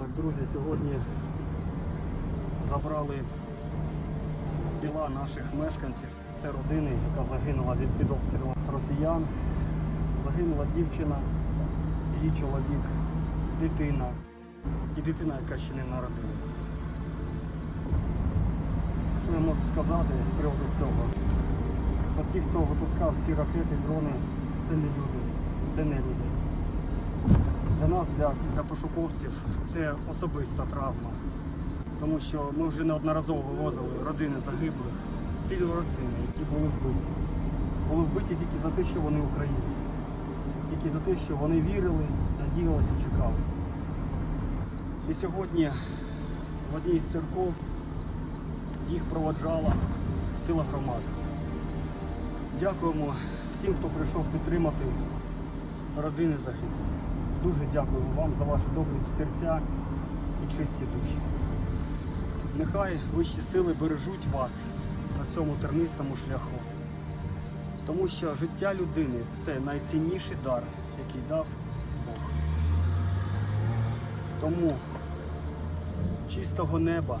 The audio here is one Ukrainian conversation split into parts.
Так, друзі, сьогодні забрали тіла наших мешканців. Це родини, яка загинула від під обстрілу росіян. Загинула дівчина, її чоловік, дитина і дитина, яка ще не народилася. Що я можу сказати з приводу цього? Що ті, хто випускав ці ракети, дрони, це не люди, це не люди. Для нас, для, для пошуковців, це особиста травма. Тому що ми вже неодноразово вивозили родини загиблих, цілі родини, які були вбиті. Були вбиті тільки за те, що вони українці. Тільки за те, що вони вірили, надіялися, чекали. І сьогодні в одній з церков їх проводжала ціла громада. Дякуємо всім, хто прийшов підтримати родини загиблих. Дуже дякую вам за ваші добрі серця і чисті душі. Нехай вищі сили бережуть вас на цьому тернистому шляху. Тому що життя людини це найцінніший дар, який дав Бог. Тому чистого неба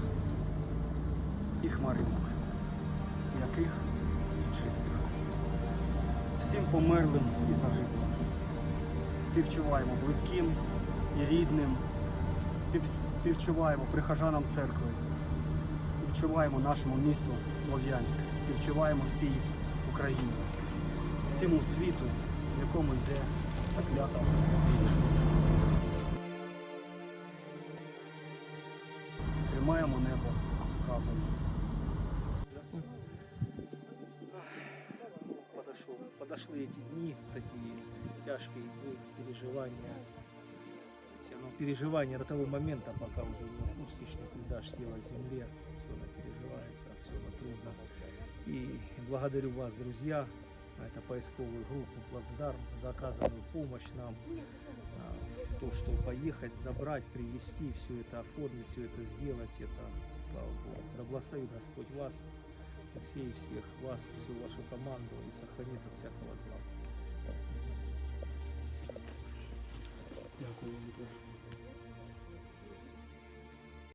і хмаринок, яких чистих. Всім померлим і загиблим співчуваємо близьким і рідним, співчуваємо прихожанам церкви, співчуваємо нашому місту Слов'янськ, співчуваємо всій Україні, цьому світу, в якому йде заклята війна. Тримаємо небо разом. Подошли эти дни, такие тяжкие дни, переживания. Все равно переживания до того момента, пока уже ну, пустишник дашь тело земле, все равно переживается, все равно трудно. И благодарю вас, друзья, это поисковую группу Плацдарм за оказанную помощь нам, а, то, что поехать, забрать, привезти, все это оформить, все это сделать, это, слава Богу. Да благословит Господь вас, Алексей, всех вас, всю вашу команду и сохранит от всякого зла. Дякую вам.